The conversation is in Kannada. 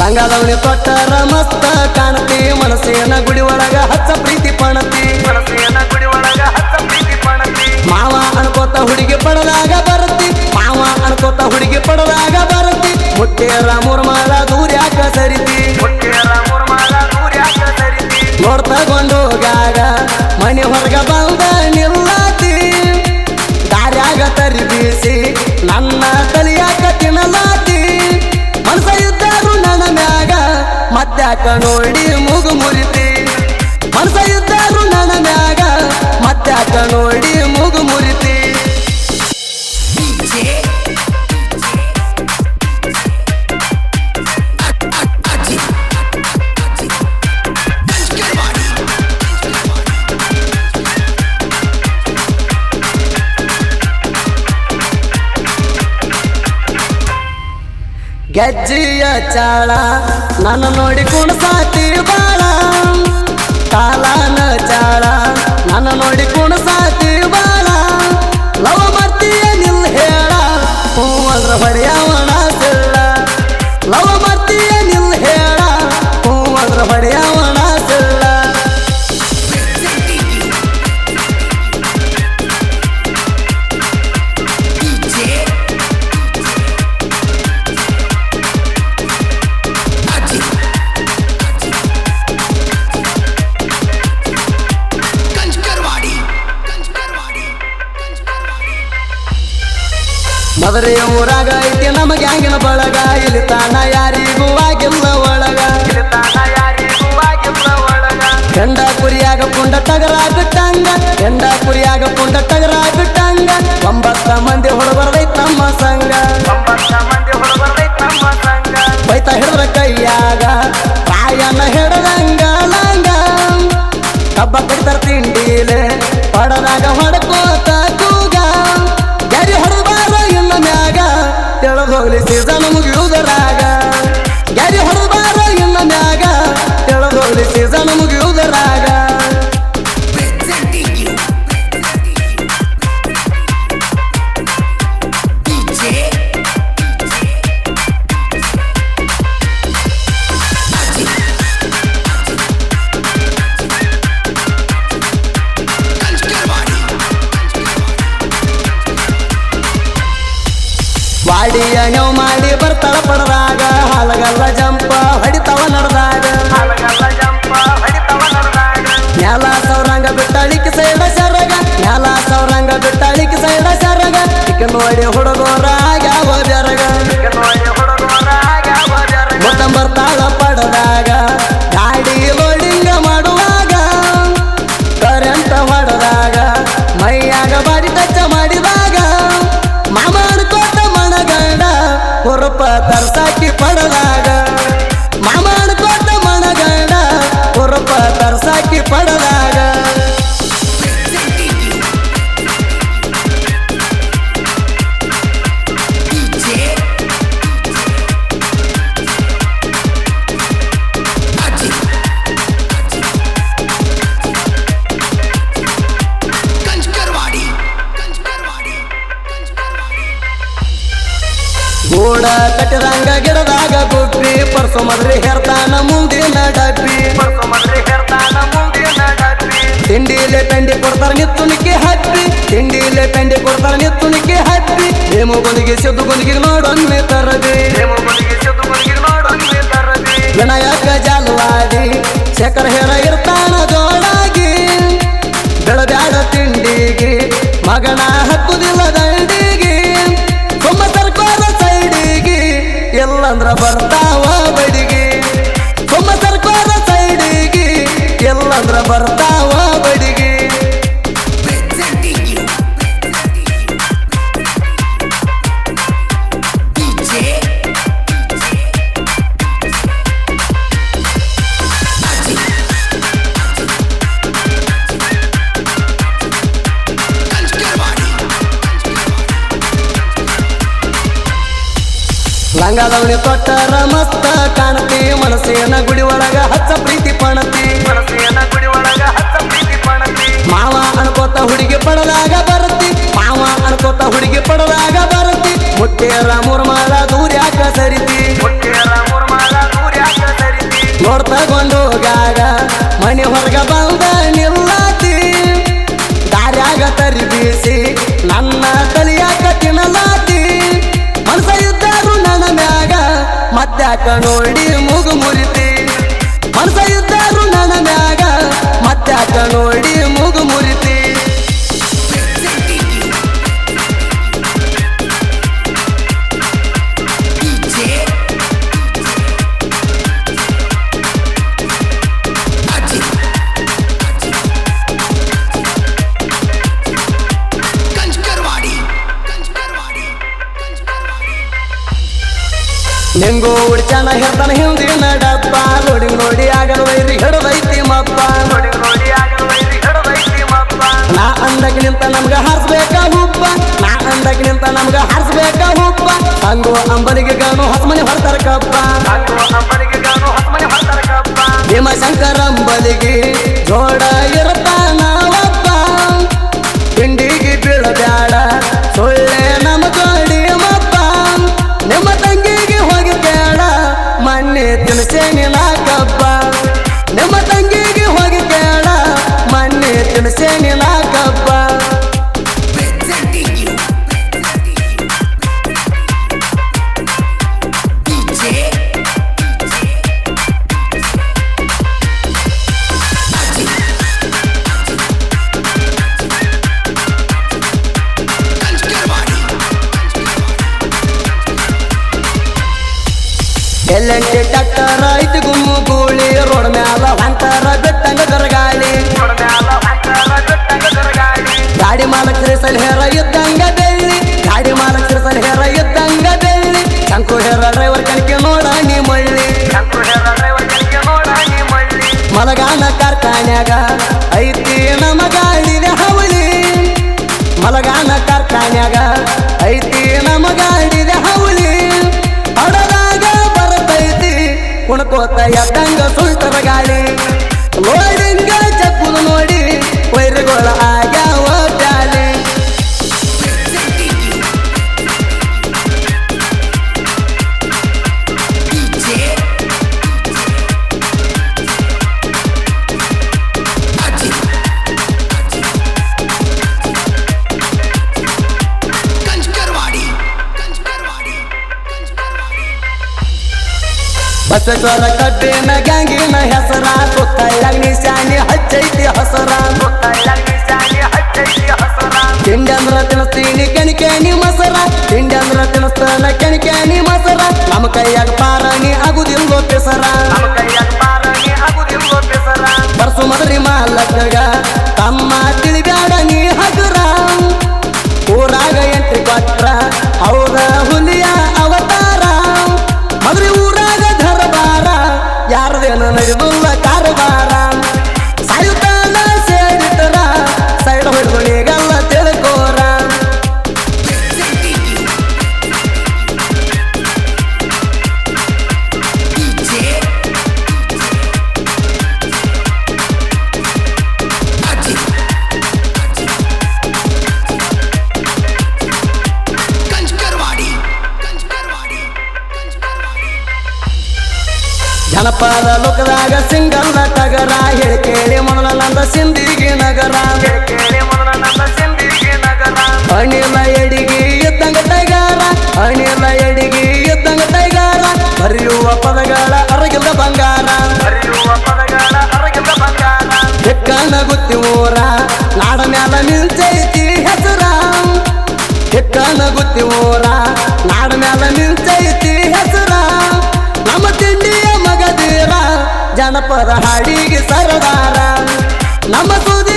ಲಂಗದವನಿ ತೊಟ್ಟರ ಮಸ್ತ ಕಾಣತಿ ಮನಸ್ಸಿನ ಗುಡಿ ಒಳಗ ಹಚ್ಚ ಪ್ರೀತಿ ಪಣತಿ. ಮನಸ್ಸಿನ ಗುಡಿ ಒಳಗ ಹಚ್ಚ ಪ್ರೀತಿ ಪಣತಿ. ಮಾವ ಅನ್ಕೋತ ಹುಡುಗಿ ಪಡದಾಗ ಬರತಿ ಮಾವ ಅನ್ಕೋತ ಹುಡುಗಿ ಪಡದಾಗ ಬರತಿ. ಮುಟ್ಟೇರ ದೂರ ದೂರ್ಯಾಕ ಸರಿತಿ. ಹುಟ್ಟಿಯರ ಮುರ್ಮಾಲ ಮತ್ತ್ಯಾಕ ನೋಡಿ ಮುಗು ಮುರಿತಿ. ಮನಸ ಇದ್ದರು ನನ್ನ ಮ್ಯಾಗ ಮತ್ತ್ಯಾಕ ನೋಡಿ ಗೆಜ್ಜಿಯ ಚಾಳ. ನನ್ನ ನೋಡಿ ಕುಣಸಾತಿ ಬಾಳ ಕಾಲಾನ ಚಾಳ. ನನ್ನ ನೋಡಿ ಮದರಿ ಊರಾಗ ಐತಿ ನಮಗೆ ಹಂಗಿನ ಬಳಗ ಇಲ್ಲಿ ತಾನ ಯಾರಿಗೂ ಆಗಿಲ್ಲ ಒಳಗ ತಾನ ಯಾರಿಗೂ ಆಗಿಲ್ಲ ಒಳಗ ಹೆಂಡ ಕುರಿಯಾಗ ಪುಂಡ ಟಗರ ಬಿಟ್ಟಂಗ ಹೆಂಡ ಕುರಿಯಾಗ ಪುಂಡ ಟಗರ ಬಿಟ್ಟಂಗ ಒಂಬತ್ತ ಮಂದಿ ಹೊಡಬರ್ದೈತ್ ನಮ್ಮ ಸಂಘ ಒಂಬತ್ತ ಮಂದಿ ಹೊರಬರ್ದೈತ್ ನಮ್ಮ ಸಂಘ ಬೈತ ಹಿಡಿದ್ರ ಕೈಯಾಗ ರಾಯನ ಹಿಡದಂಗ ಲಂಗ ಕಬ್ಬ ಕಡಿತಾರ ತಿಂಡಿಲೆ ಪಡದಾಗ ಹೊಡ್ಕೋತ this is a ವಾಡಿಯ ನೋವು ಮಾಡಿ ಬರ್ತಾಳ ಪಡದಾಗ, ಹಾಲಗಲ್ಲ ಜಂಪ ಹೊಡಿತವ ನಡೆದಾಗ. ನ್ಯಾಲ ಸೌರಂಗ ಬಿಟ್ಟಾಳಿಕೆ ಸೈಡ ಸರಗ ನ್ಯಾಲ ಸೌರಂಗ ಬಿಟ್ಟಾಳಿಕೆ ಸೈಡ ಸರಗ ಚಿಕ್ಕ ನೋಡಿ ಹುಡುಗೋರ ಗೂಡ ಕಟ್ಟಿದಂಗ ಗಿಡದಾಗ ಗುಬ್ಬಿ ಪರ್ಸು ಮದ್ರಿ ಹೆರ್ತಾನ ಮುಂದಿನ ಡಬ್ಬಿ. ತಿಂಡಿಲೆ ಪೆಂಡಿ ಕೊಡ್ತಾರ ನಿತ್ತುಣಿಕೆ ಹತ್ತಿ. ತಿಂಡಿಲೆ ಪೆಂಡಿ ಕೊಡ್ತಾರ ನಿತ್ತುಣಿಕೆ ಹತ್ತಿ. ಹೇಮು ಬಂದಿಗೆ ಸೆದ್ದು ಬಂದಿಗೆ ನೋಡೊಮ್ಮೆ ತರದೆ. ವಿನಾಯಕ ಜಾಲವಾಡಿ ಶೇಖರ ಹೇರ ಇರ್ತಾನ ಜೋಳಾಗಿ. ಬೆಳಬ್ಯಾಡ ತಿಂಡಿಗೆ ಮಗನ ಹಕ್ಕುದಿಲ್ಲ ಬರ್ತಾವ ಲಂಗದವನಿ ತೊಟ್ಟರ ರಮಸ್ತ ಕಾಣತಿ ಮನಸ್ಸಿನ ಗುಡಿ ಒಳಗ ಹಚ್ಚ ಪ್ರೀತಿ ಪಣತಿ. ಮನಸ್ಸಿನ ಗುಡಿ ಒಳಗ ಹಚ್ಚ ಪ್ರೀತಿ ಪಣತಿ. ಮಾವ ಅನ್ಕೋತ ಹುಡುಗಿ ಪಡದಾಗ ಬರತಿ ಮಾವ ಅನ್ಕೋತ ಹುಡುಗಿ ಪಡದಾಗ ಬರತಿ. ಮಾಲ ಮುರ್ಮಾಲ ದೂರ್ಯಾಕ ಸರಿತಿ? ಹುಟ್ಟಿಯರ ಮುರ್ಮಾಲ ದೂರ ಹೋಗ ಮನೆ ಹೊರಗ ಬಂದ ನಿಲ್ಲಾತಿ ನೋಡಿ ಮೂಗು ಮುರಿತಿ. ಮನಸ ನಿಂಗು ಉಡ್ಚಾನ ಹೇಳ್ತಾನ ಹಿಂದಿ ನಡಪ್ಪ ನೋಡಿ ನೋಡಿ ಆಗಲ್ ವೈರಿ ಹಿಡದೈತಿ ಮಪ್ಪ. ನೋಡಿ ನೋಡಿ ಆಗಲ ವೈರಿ ಹಿಡದೈತಿ ಮಪ್ಪ. ನಾ ಅಂದಕ್ಕಿಂತ ನಮ್ಗ ಹಾರಿಸ್ಬೇಕ ಹುಬ್ಬ. ನಾ ಅಂದಕ್ಕಿಂತ ನಮ್ಗ ಹಾರಿಸ್ಬೇಕ ಹುಬ್ಬ. ಹಂಗು ಅಂಬಲಿಗೆ ಗಾನು ಹಸ್ಮನೆ ಹೊಡ್ತಾರ ಕಪ್ಪ. ಹಂಗೋ ಅಂಬಲಿಗೆ ಗಾನು ಹತ್ಮನೆ ಹೊಡ್ತಾರ ಕಪ್ಪ. ಭೀಮಶಂಕರ ಅಂಬಲಿಗೆ ಜೋಡ ಎಲ್ಲಂಟಿ ಟ್ಯಾಕ್ಟರ್ ಐತಿ ಗುಮ್ಮು ಗೂಳಿ, ರೋಡ್ ಮ್ಯಾಲ ಹೊಂಟಾರ, ಬಿಟ್ಟಂಗ ಗರಗಾಳಿ. ಗಾಡಿ ಮಾಲಕ್ ಸಿರಿಸಲ್ ಹೇರ ಇದ್ದಂಗ ಬೆಳ್ಳಿ, ಗಾಡಿ ಮಾಲಕ್ ಸಿರಿಸಲ್ ಹೇರ ಇದ್ದಂಗ ಬೆಳ್ಳಿ. ಶಂಕು ಹೇರ ಡ್ರೈವರ್ ಕಲಿಗೆ ನೋಡ ನೀ ಮಳ್ಳಿ. ಮಲಗಾನ ಕಾರ್ಖಾನ್ಯಾಗ, ಐತಿ ನಮ್ಮ ಗಾಡಿನ ಹವಳಿ. ಮಲಗಾನ ಕುಣ್ಕೋತ ಎದ್ದಂಗ ಸುಲ್ತರ ಗಾಳಿ. ಲೋಡಿಂಗ ಬಸವೇಶ್ವರ ಕಬ್ಬಿನ ಗ್ಯಾಂಗಿನ ಹೆಸರ ಸುತ್ತಳ್ಳಗ್ನಿ ಶಾನಿ ಹಚ್ಚೈತಿ ಹಸರ. ತಿಂಡಿ ಅಂದ್ರ ತಿನ್ನಿಸ್ತೀನಿ ಕೆಣಿಕೆಣಿ ಮಸರ. ತಿಂಡಿ ಅಂದ್ರ ತಿನ್ನಿಸ್ತಾನ ಕೆಣಿಕೆಣಿ ಮಸರ. ನಮ್ಮ ಕೈಯಾಗ ಯಾರದೇನು ನಡೆದುಲ್ಲ ಕಾರವಾರ ಜನಪದ ಲೋಕದಾಗ ಸಿಂಗಲ್ಲ ಟಗರ ಹೇಳಿ ಕೇಳಿ ಮೊದಲ ನಂದ ಸಿಂದಿಗೆ ನಗರ. ಅಣಿಲ ಎಡಿಗೆ ಇದ್ದಂಗ ಟೈಗಾರ ಅಣಿಲ ಎಡಿಗೆ ಇದ್ದಂಗ ಟೈಗಾರ ಬರೆಯುವ ಪದಗಳ ಅರಗಿಲ್ಲ ಬಂಗಾರ. ಹೆಕ್ಕನ ಗುತ್ತಿ ಊರ ನಾಡ ಮ್ಯಾಲ ನಿಲ್ಚೈತಿ ಹೆಸರ. ಹೆಕ್ಕನ ಗುತ್ತಿ ಊರ ನಾಡ ಮ್ಯಾಲ ನಿಲ್ಚೈತಿ ಜನಪದ ಹಾಡಿಗೆ ಸರದಾರ. ನಮ್ಮ ಸುದಿ